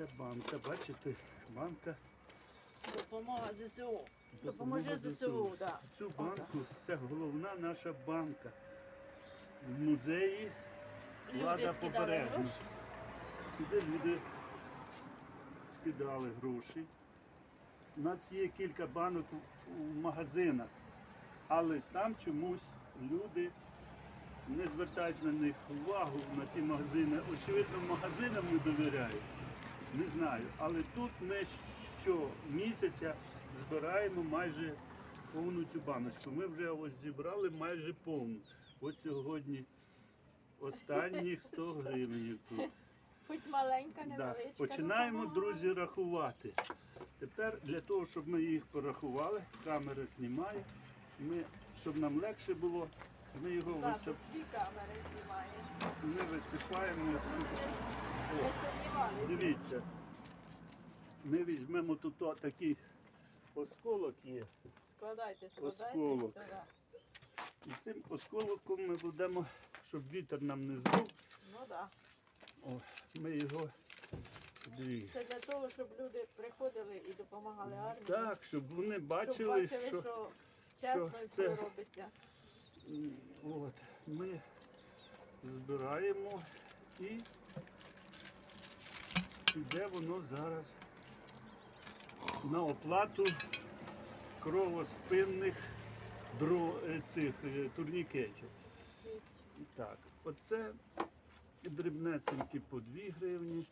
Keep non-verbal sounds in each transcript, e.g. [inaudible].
Це банка, бачите, банка. Допомога ЗСУ. Допоможи ЗСУ, так. Цю банку це головна наша банка. В музеї влада побережна. Сюди люди скидали гроші. У нас є кілька банок у магазинах, але там чомусь люди не звертають на них увагу на ті магазини. Очевидно, магазинам не довіряють. Не знаю. Але тут ми щомісяця збираємо майже повну цю баночку. Ми вже ось зібрали майже повну. От сьогодні останніх 100 [laughs] гривень тут. Хоч маленька, Да. невеличка. Починаємо, друзі, рахувати. Тепер для того, щоб ми їх порахували, камера знімає, ми, щоб нам легше було, ми його висип... дві ми висипаємо. О, дивіться, ми візьмемо тут о- такий осколок є. Складайте, складайте. Осколок. І цим осколоком ми будемо, щоб вітер нам не здув, Ну так. о, ми його дивіться. Це для того, щоб люди приходили і допомагали армії. Так, щоб вони Щоб бачили, бачили, що. що чесно що це- робиться. От, ми збираємо і піде воно зараз на оплату кровоспинних дро, е, цих е, турнікетів. Так, оце дрібнесенькі по 2 гривні.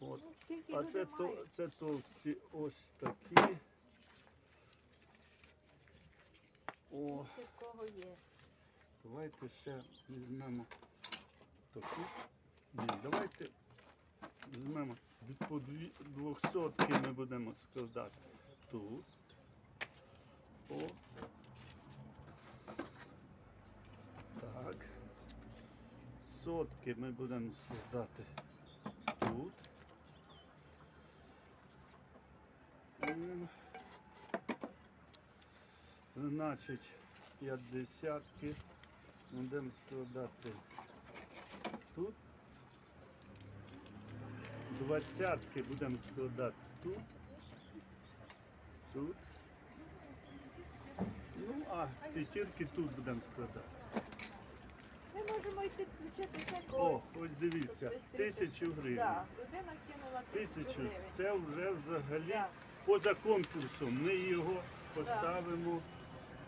От. Ну, А це, то, це товсті ось такі. О. Скільки в кого є. Давайте ще візьмемо таку. Ні, давайте візьмемо по дві, двохсотки ми будемо складати тут. О. Так. Сотки ми будемо складати тут. Значить, п'ятдесятки будемо складати тут. Двадцятки будемо складати тут. Тут. Ну, а п'ятірки тут будемо складати. Ми можемо й підключити О, ось дивіться, тисячу гривень. Так, людина кинула тисячу Тисячу. гривень. Це вже взагалі Так. поза конкурсом. Ми його поставимо.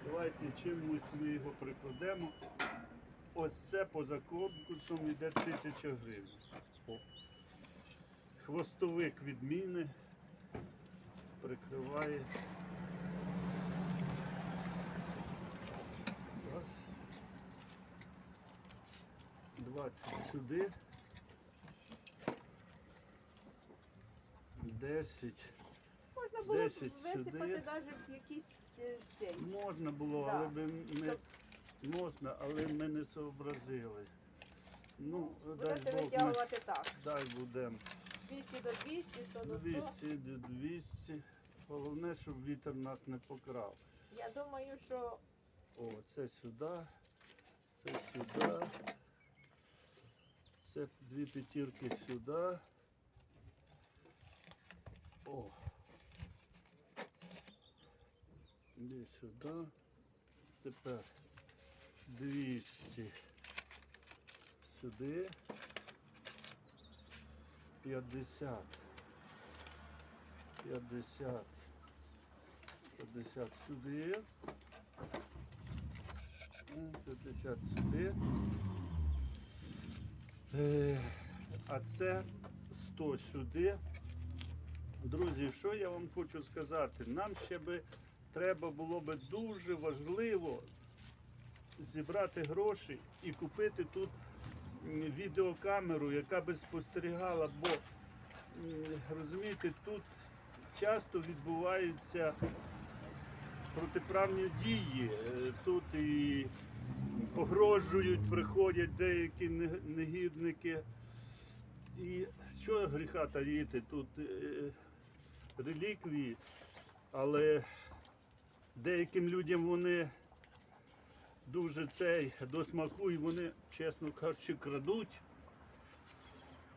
Давайте чимось ми його прикладемо. Ось це поза конкурсом йде тисяча гривень. Хвостовик відміни прикриває. Раз. 20 сюди. 10. Можна було б 10 висипати навіть в якийсь е, цей. Можна було, Да. але ми Щоб- можна, але ми не сообразили. Ну, дай Будете Бог, ми, витягувати так. дай будемо. 200 до 200, 100 до 100. 200 до 200. Головне, щоб вітер нас не покрав. Я думаю, що О, це сюди, це сюди. Це дві п'ятірки сюди. О. Іди сюди. Тепер 200 сюди. 50. 50. 50 сюди. 50 сюди. Е, А це 100 сюди. Друзі, що я вам хочу сказати? Нам ще би треба було би дуже важливо зібрати гроші і купити тут відеокамеру, яка би спостерігала, бо розумієте, тут часто відбуваються протиправні дії. Е, Тут і погрожують, приходять деякі негідники. І що гріха таїти? Тут е, реліквії, але деяким людям вони дуже цей до смаку і вони, чесно кажучи, крадуть.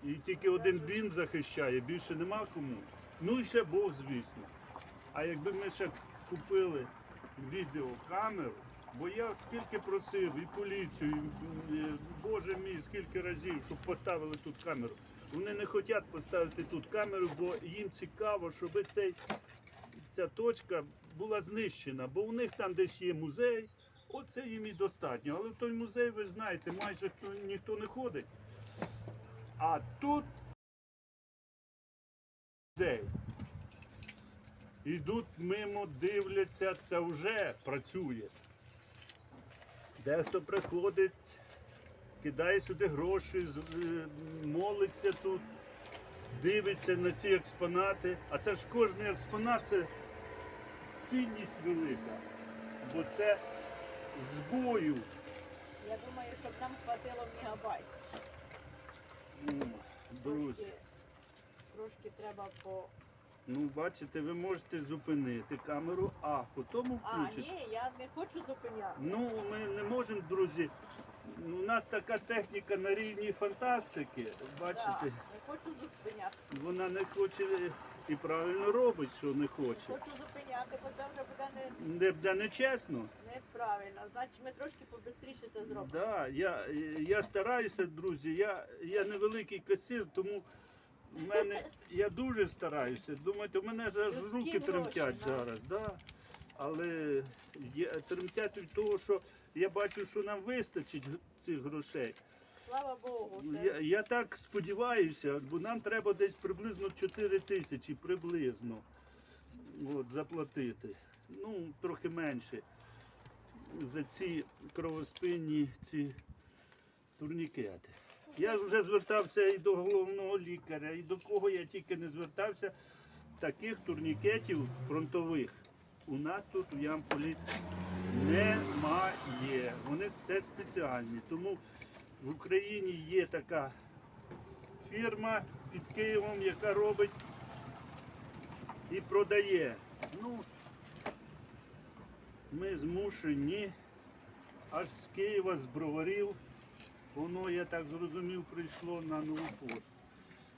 І тільки один він захищає, більше нема кому. Ну і ще Бог, звісно. А якби ми ще купили відеокамеру, бо я скільки просив і поліцію, і, Боже мій, скільки разів, щоб поставили тут камеру. Вони не хочуть поставити тут камеру, бо їм цікаво, щоб цей, ця точка була знищена, бо у них там десь є музей. Оце їм і достатньо. Але той музей, ви знаєте, майже хто, ніхто не ходить. А тут людей. Ідуть мимо, дивляться, це вже працює. Дехто приходить, кидає сюди гроші, е, молиться тут, дивиться на ці експонати. А це ж кожен експонат це цінність велика. Бо це з бою. Я думаю, щоб нам хватило мегабайт. Ну, Друзі. Трошки, трошки треба по. Ну, бачите, ви можете зупинити камеру, а потім А, ні, я не хочу зупиняти. Ну, ми не можемо, друзі. У нас така техніка на рівні фантастики. Да, не хочу зупиняти. вона не хоче і правильно робить, що не хоче. Хочу зупиняти, бо це вже буде не, Не буде нечесно. неправильно. Значить, ми трошки побистріше це зробимо. Да, я, я стараюся, друзі. Я, я невеликий касир, тому в мене я дуже стараюся. Думаєте, у мене ж аж Людські руки гроші, тремтять да. зараз. Да. Але є, тремтять від того, що я бачу, що нам вистачить г- цих грошей. Слава Богу. Я, я так сподіваюся, бо нам треба десь приблизно 4 тисячі приблизно от, заплатити. Ну, трохи менше за ці кровоспинні ці турнікети. Я вже звертався і до головного лікаря, і до кого я тільки не звертався. Таких турнікетів фронтових у нас тут в Ямполі немає. Вони це спеціальні. Тому в Україні є така фірма під Києвом, яка робить і продає. Ну, ми змушені аж з Києва, з броварів. Воно, я так зрозумів, прийшло на нову пошту.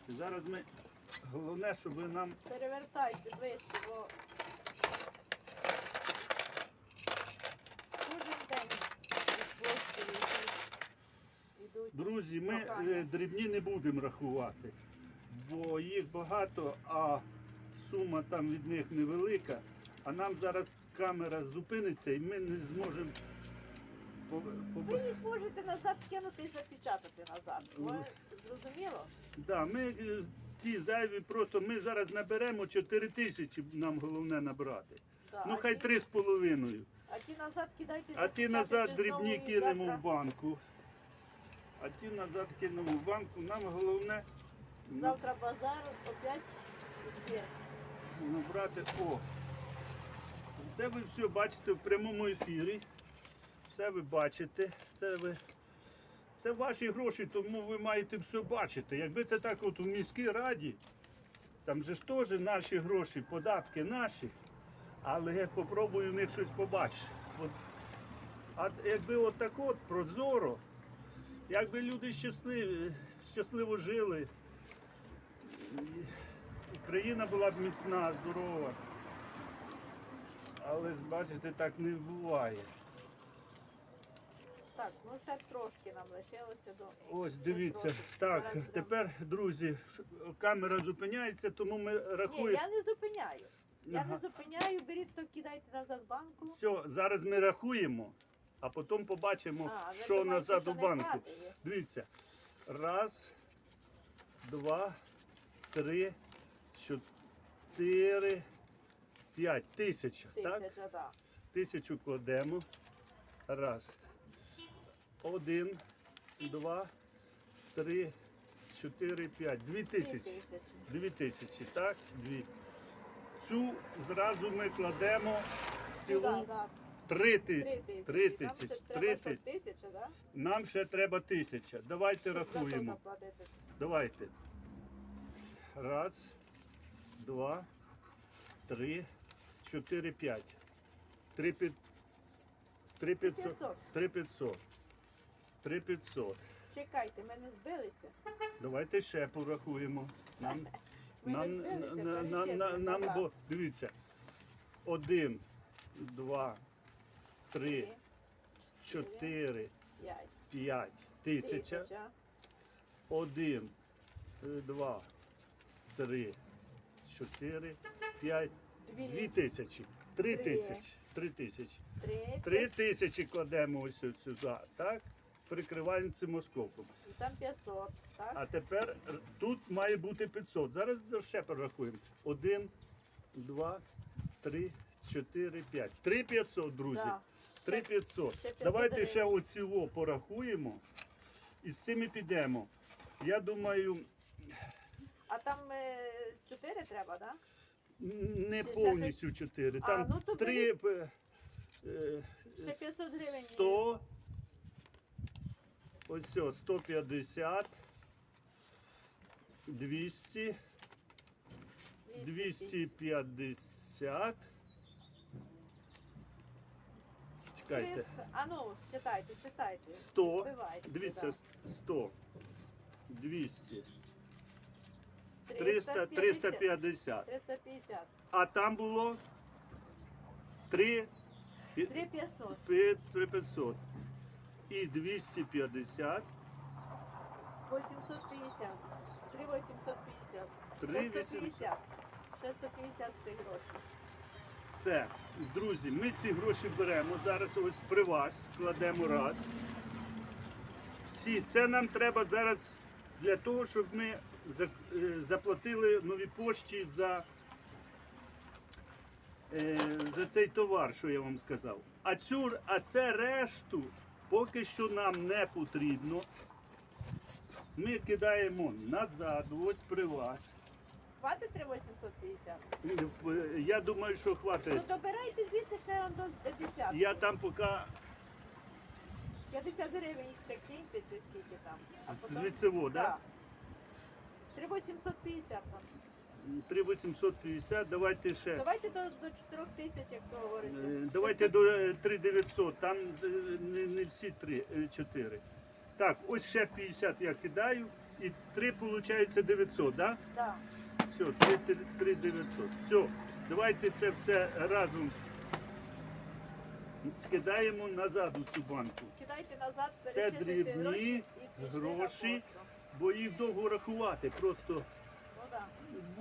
Зараз ми, головне, щоб нам Перевертайте ближче, бо кожен день від площі йдуть. Друзі, ми е, дрібні не будемо рахувати, бо їх багато, а сума там від них невелика. А нам зараз камера зупиниться і ми не зможемо. по- по- Ви їх можете назад кинути і запечатати назад. Ви зрозуміло? Да, ми е, ті зайві просто ми зараз наберемо 4 тисячі, нам головне набрати. Да. Ну хай ті- три з половиною. А ті назад кидайте. А ті запечатайте назад знову дрібні і кинемо завтра- в банку. А ті назад кинемо в банку. Нам головне ну, Завтра базар опять збір. набрати. О. Це ви все бачите в прямому ефірі. Все ви бачите. Це ви. Це ваші гроші, тому ви маєте все бачити. Якби це так от у міській раді, там же ж теж наші гроші, податки наші, але я попробую в них щось побачити. От, а якби от так от прозоро, якби люди щасливі, щасливо жили, і країна була б міцна, здорова. Але бачите, так не буває. Так, ну ще трошки нам лишилося до. Ось дивіться. трошки. Так, Зараз тепер, друзі, камера зупиняється, тому ми Ні, рахуємо. я не зупиняю. Я Ага. не зупиняю, беріть, то кидайте назад в банку. Все, зараз ми рахуємо, а потім побачимо, А, ви що думаєте, назад що у не банку. Дивіться. Раз, два, три, чотири, п'ять. Тисяча. Так? Тисяча, да. Тисячу кладемо. Раз. Один, два, три, чотири, п'ять. Дві тисячі. тисячі. Дві тисячі, так? Дві. Цю зразу ми кладемо Ну, да, да. Три тисячі. Три Нам ще тисячі. треба Три тисячі. Нам ще треба тисяча. Давайте рахуємо. Давайте. Раз, два, три, чотири, п'ять. Три під... Три п'ятсот. Три п'ятсот. Три п'ятсот. Чекайте, ми не збилися. Давайте ще порахуємо. Нам, [laughs] нам, не збилися, на- на- на- нам бо, дивіться. Один, два, три, чотири, П'ять. Тисяча. Один, два, три, чотири, п'ять. Дві тисячі. Три тисячі. Три тисячі. Три. Тисячі кладемо ось сюди, так? Прикриваємо цим оскопом. Там 500, так? А тепер тут має бути 500. Зараз ще порахуємо. Один, два, три, чотири, п'ять. Три 500, друзі. Да. Три 500. Давайте ще оцього порахуємо. І з цими підемо. Я думаю, А там е, чотири треба, так? не Чи ще повністю 4. А, Там ну то 3. е, е, Ще 500 гривень. 100. Ось все, 150. 200. 250. Чекайте. 300. А ну, считайте, считайте. 100. Збивайте Дивіться, сюди. 100. 200. 300, 350. 350. 350. А там було 3 3500. 500. І 250. 850. 3850. 3 Ще 150. Ще 150 з тих грошей. Все, друзі, ми ці гроші беремо зараз ось при вас, кладемо раз. Всі, це нам треба зараз для того, щоб ми е, заплатили новій пошті за, е, за цей товар, що я вам сказав. А, цю, а це решту поки що нам не потрібно. Ми кидаємо назад, ось при вас. Хватить 3850? Е, Я думаю, що хватить. Ну то берайте звідти ще до 10. Я там поки 50 гривень ще киньте чи скільки там. А потім- лицево, да? Да. 3850 там. 3850, давайте ще. Давайте до, до 4 тисяч, як то говориться. Е, Давайте до е, 3900, там е, не, не всі 3, 4. Так, ось ще 50 я кидаю, і 3 виходить 900, да? Да. Все, 3, 3, 3 900. Все, давайте це все разом скидаємо назад у цю банку, Кидайте назад, Це дрібні гроші і пішли на гроші. пошту. бо їх довго рахувати. Просто Ну да.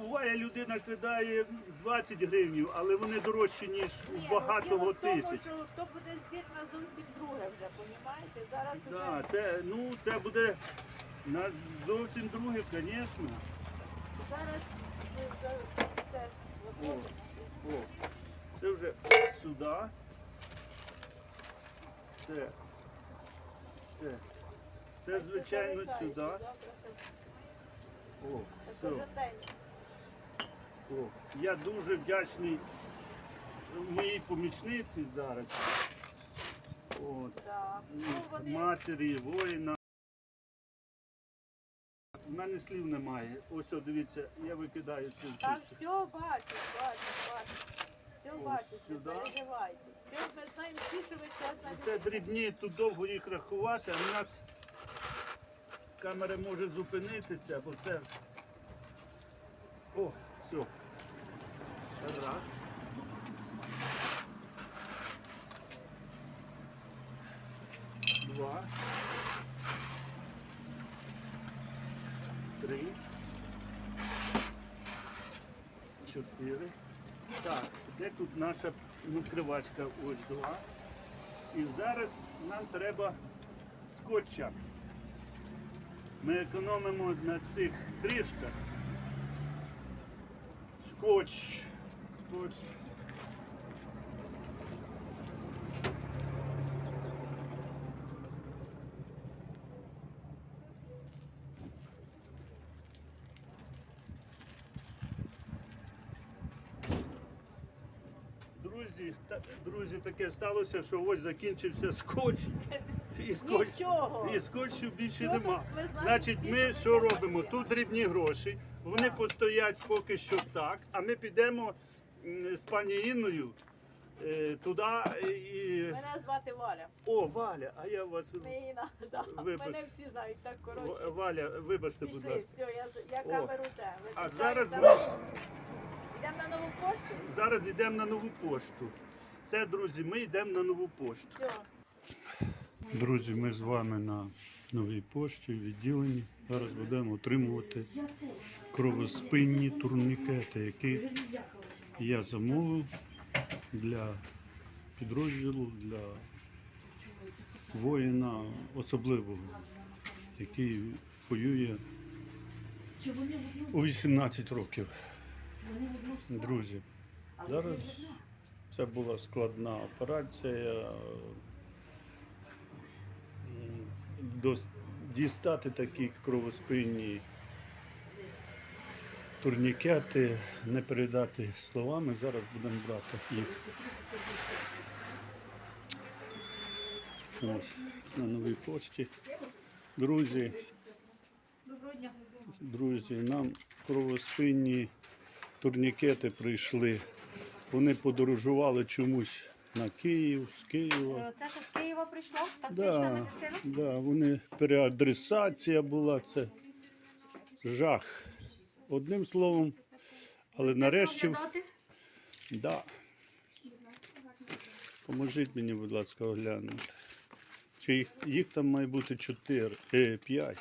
буває, людина кидає 20 гривень, але вони дорожчі, ніж Ні, у ну, багатого в тому, тисяч. що то буде збір на зовсім друге вже, понімаєте? Зараз Да, це, ну, це буде на зовсім друге, звісно. Зараз це, О, о, це вже сюди. Це, це, це звичайно сюди. О, все. О, я дуже вдячний моїй помічниці зараз. От. Ну, матері, воїна. У мене слів немає. Ось, о, дивіться, я викидаю цю Там кучу. все бачу, бачу, бачу. Все Ось бачу, не сюди. переживайте. Все, ми знаємо всі, що ви чесна Це дрібні, тут довго їх рахувати, а в нас камера може зупинитися, бо це. О, все. Раз. Два. Три. Чотири. Так, де тут наша накривачка? Ось два. І зараз нам треба скотча. Ми економимо на цих кришках. Скотч. Скотч. Друзі, та- таке сталося, що ось закінчився скотч. І [laughs] скотч. Нічого. І скотчу більше тут нема. ми знаємо Значить, ми що робимо? Тут дрібні гроші, вони постоять поки що так, а ми підемо м, з пані Інною е, туди і. Мене звати Валя. О, Валя, а я вас. Міна, [laughs] да. Вибач. Мене всі знають так В- коротше. Валя, вибачте, будь Пішли, ласка. все, я, з- я О. камеру те. А зараз ми Йдемо на нову пошту? зараз йдемо на нову пошту. Все, друзі, ми йдемо на нову пошту. Друзі, ми з вами на новій пошті відділенні. Зараз будемо отримувати кровоспинні турнікети, які я замовив для підрозділу, для воїна особливого, який воює у 18 років. Друзі, зараз це була складна операція. Дістати такі кровоспинні турнікети, не передати словами. Зараз будемо брати їх. Ось, на новій пошті. Друзі, друзі, нам кровоспинні турнікети прийшли. Вони подорожували чомусь на Київ, з Києва. Е, Це що з Києва прийшло? Тактична Да, медицина? да, вони переадресація була, це жах. Одним словом, але нарешті, да. Поможіть мені, будь ласка, оглянути. Чи їх, їх там має бути 4, е, 5.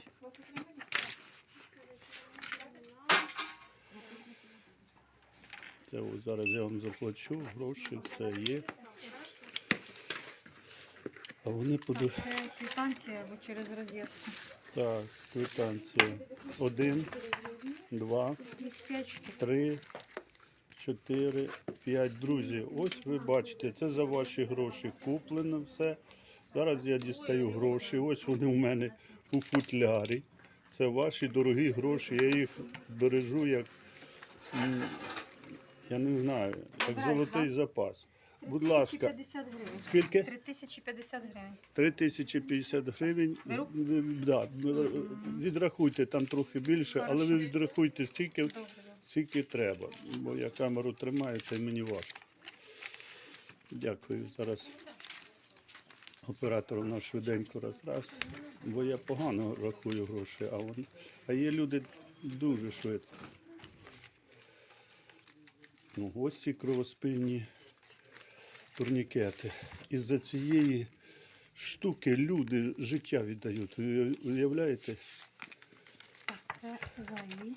Це ось зараз я вам заплачу, гроші, все є. А вони подо... Це квитанція або через розетку. Так, квитанція. Один, два, Їх 5 штук. три, чотири, п'ять. Друзі, ось ви бачите, це за ваші гроші куплено все. Зараз я дістаю гроші. Ось вони у мене у футлярі. Це ваші дорогі гроші. Я їх бережу як, я не знаю, як золотий да? запас. Будь ласка, 3050 гривень. скільки? 3050 гривень. 3050 гривень. Беру? Да, відрахуйте там трохи більше, але ви Хорошо. відрахуйте стільки, Добре. добре. скільки треба. Бо я камеру тримаю, це мені важко. Дякую. Зараз оператор у нас швиденько раз раз. Бо я погано рахую гроші, а, вон, а є люди дуже швидко. Ну, ось ці кровоспинні турнікети. Із-за цієї штуки люди життя віддають. Ви уявляєте, Так, це ЗАІ.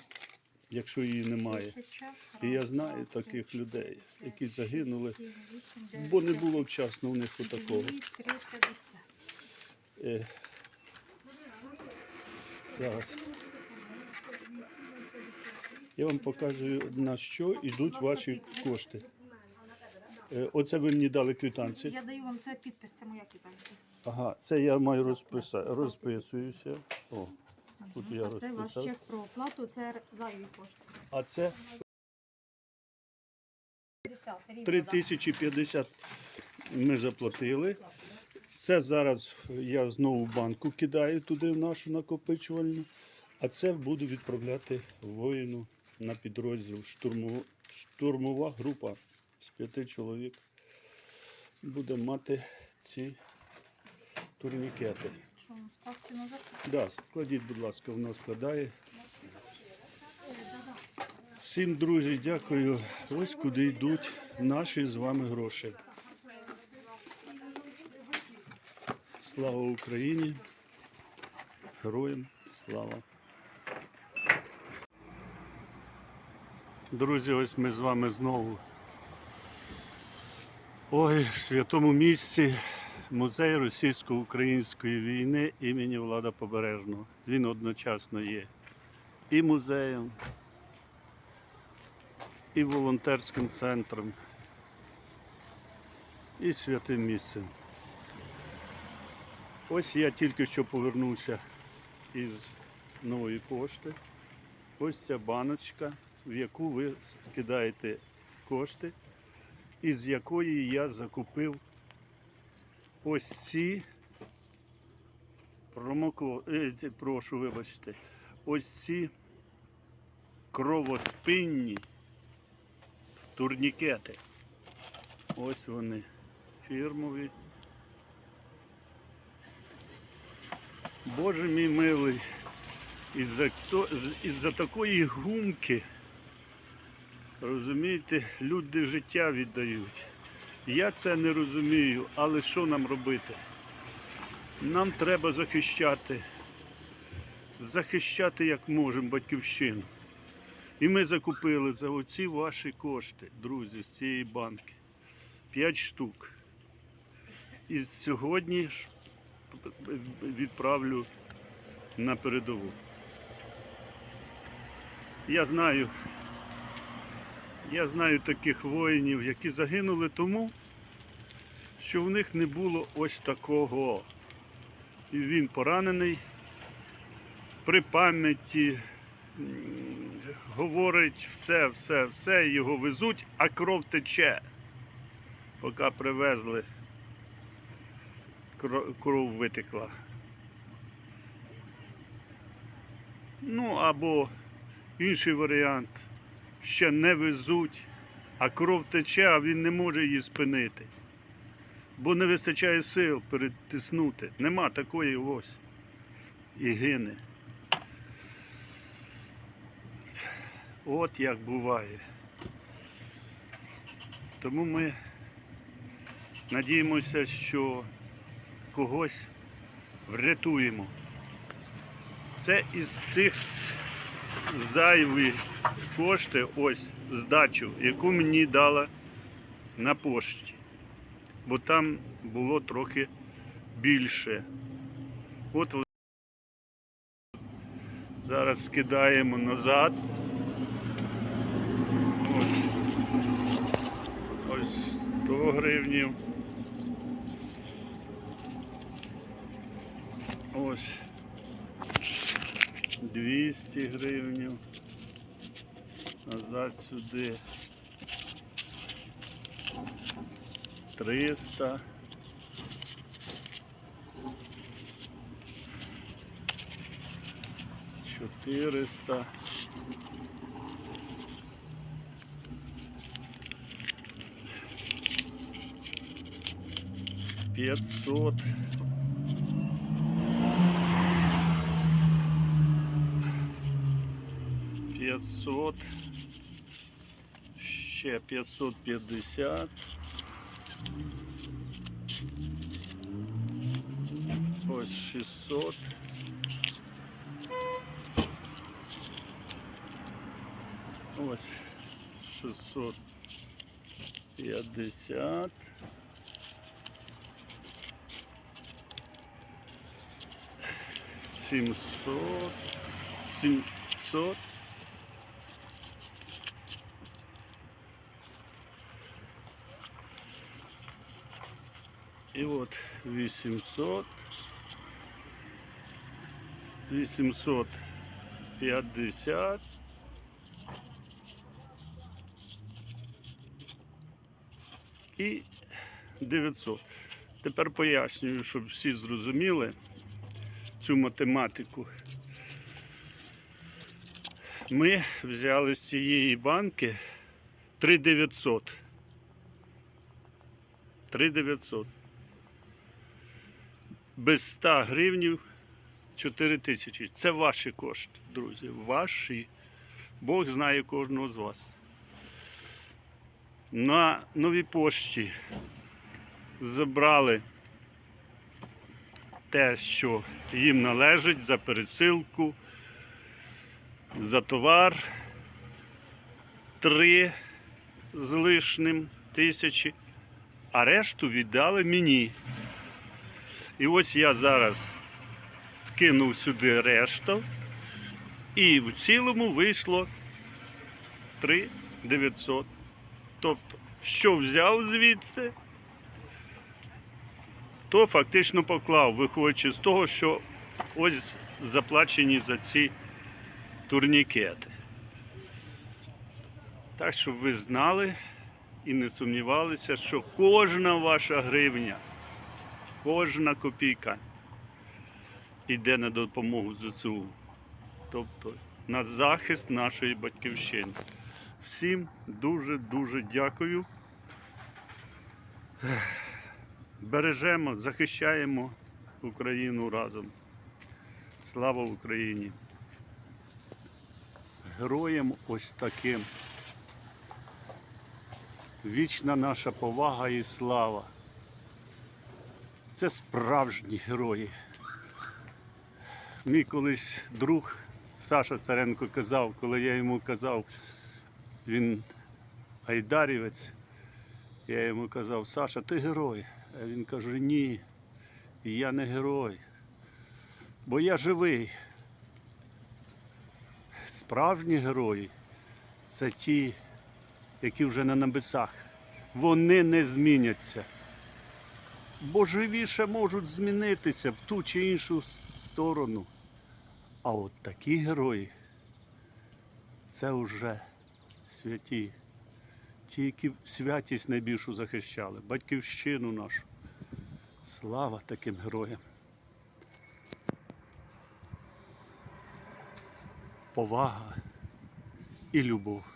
якщо її немає. І я знаю таких людей, які загинули, бо не було вчасно у них отакого. Е, зараз. Я вам покажу, на що йдуть ваші кошти. Е, Оце ви мені дали квитанцію. Я даю вам це підпис, це моя квитанція. Ага, це я маю розписати. Розписуюся. О, тут я це ваш розписав. чек про оплату, це ЗАІ кошти. А це 50, рівно, 3050 ми заплатили. Це зараз я знову в банку кидаю туди в нашу накопичувальну. А це буду відправляти воїну на підрозділ. Штурмова, штурмова група з п'яти чоловік буде мати ці турнікети. да. Що вам назад? Да, складіть, будь ласка, воно складає. Всім, друзі, дякую. Ось куди йдуть наші з вами гроші. Слава Україні! Героям слава! Друзі, ось ми з вами знову. Ой, в святому місці музей російсько-української війни імені Влада Побережного. Він одночасно є і музеєм, і волонтерським центром, і святим місцем. Ось я тільки що повернувся із нової пошти. Ось ця баночка, в яку ви скидаєте кошти, із якої я закупив ось ці промоко... е, прошу, вибачте, ось ці кровоспинні турнікети. Ось вони фірмові. Боже мій милий, із-за із-за такої гумки, розумієте, люди життя віддають. Я це не розумію, але що нам робити? Нам треба захищати, захищати як можемо батьківщину. І ми закупили за оці ваші кошти, друзі, з цієї банки. 5 штук. І сьогодні ж відправлю на передову. Я знаю, я знаю таких воїнів, які загинули тому, що в них не було ось такого. І він поранений при пам'яті, говорить все, все, все, його везуть, а кров тече. Поки привезли, кров витекла. Ну або інший варіант. Ще не везуть, а кров тече, а він не може її спинити. Бо не вистачає сил перетиснути. Нема такої ось. І гине. От як буває. Тому ми надіємося, що когось врятуємо. Це із цих зайві кошти, ось здачу, яку мені дала на пошті. Бо там було трохи більше. От зараз скидаємо назад. Ось. Ось 100 гривнів. Ось 200 гривнів. Назад сюди. 300. Чотириста. П'ятсот. П'ятсот. Ще п'ятсот п'ятдесят. Ось шістсот. Ось шістсот п'ятдесят. Сімсот. Сімсот. І от 800. 850. І 900. Тепер пояснюю, щоб всі зрозуміли цю математику. Ми взяли з цієї банки 3900. 3900. Без 100 гривнів 4 тисячі. Це ваші кошти, друзі. Ваші. Бог знає кожного з вас. На новій пошті забрали те, що їм належить за пересилку, за товар. Три з лишним тисячі, а решту віддали мені. І ось я зараз скинув сюди решту, і в цілому вийшло 3 900. Тобто, що взяв звідси, то фактично поклав, виходячи з того, що ось заплачені за ці турнікети. Так, щоб ви знали і не сумнівалися, що кожна ваша гривня, кожна копійка йде на допомогу ЗСУ. Тобто на захист нашої батьківщини. Всім дуже-дуже дякую. Бережемо, захищаємо Україну разом. Слава Україні! Героям ось таким. Вічна наша повага і слава. Це справжні герої. Мій колись друг Саша Царенко казав, коли я йому казав, він айдарівець, я йому казав, Саша, ти герой. А він каже, ні, я не герой, бо я живий. Справжні герої це ті, які вже на небесах. Вони не зміняться. Бо живіше можуть змінитися в ту чи іншу сторону. А от такі герої це вже святі. Ті, які святість найбільшу захищали, батьківщину нашу. Слава таким героям. Повага і любов.